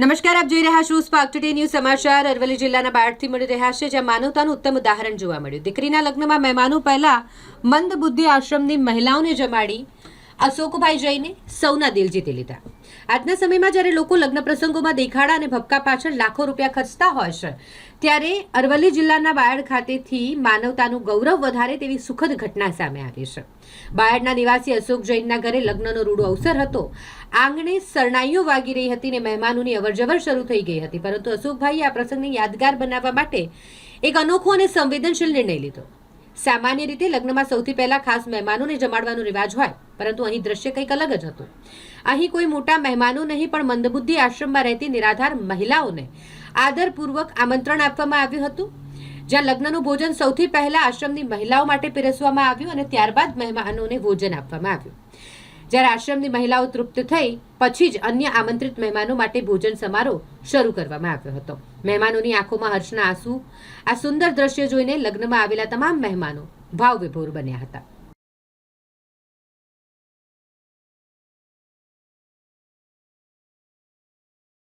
નમસ્કાર, આપ જોઈ રહ્યા છો સ્પાર્ક ટુડે ન્યૂઝ સમાચાર. અરવલ્લી જિલ્લાના બારથી મળી રહ્યા છે, જ્યાં માનવતાનું ઉત્તમ ઉદાહરણ જોવા મળ્યું. દીકરીના લગ્નમાં મહેમાનો પહેલા મંદ બુદ્ધિ આશ્રમની મહિલાઓને જમાડી અશોકભાઈ જઈને સૌના દિલ જીતી લીધા. આજના સમયમાં જ્યારે લોકો લગ્ન પ્રસંગોમાં દેખાડા અને ભપકા પાછળ લાખો રૂપિયા ખર્ચતા હોય છે, ત્યારે અરવલ્લી જિલ્લાના બાયડ ખાતેથી માનવતાનું ગૌરવ વધારે તેવી સુખદ ઘટના સામે આવી છે. બાયડના નિવાસી અશોક જૈનના ઘરે લગ્નનો રૂડો અવસર હતો. આંગણે શરણાઈઓ વાગી રહી હતી ને મહેમાનોની અવરજવર શરૂ થઈ ગઈ હતી, પરંતુ અશોકભાઈએ આ પ્રસંગને યાદગાર બનાવવા માટે એક અનોખો અને સંવેદનશીલ નિર્ણય લીધો. સામાન્ય રીતે લગ્નમાં સૌથી પહેલા ખાસ મહેમાનોને જમાડવાનો રિવાજ હોય, પરંતુ અહીં દ્રશ્ય કંઈક અલગ જ હતું. અહીં કોઈ મોટા મહેમાનો નહીં, પણ મંદબુદ્ધિ આશ્રમમાં રહેતી નિરાધાર મહિલાઓને આદરપૂર્વક આમંત્રણ આપવામાં આવ્યું હતું, જ્યાં લગ્નનું ભોજન સૌથી પહેલા આશ્રમની મહિલાઓ માટે પીરસવામાં આવ્યું અને ત્યારબાદ મહેમાનોને ભોજન આપવામાં આવ્યું. જ્યારે આશ્રમની મહિલાઓ તૃપ્ત થઈ, પછી જ અન્ય આમંત્રિત મહેમાનો માટે ભોજન સમારોહ શરૂ કરવામાં આવ્યો હતો. મહેમાનોની આંખોમાં હર્ષના આંસુ, આ સુંદર દ્રશ્ય જોઈને લગ્નમાં આવેલા તમામ મહેમાનો ભાવ વિભોર બન્યા હતા.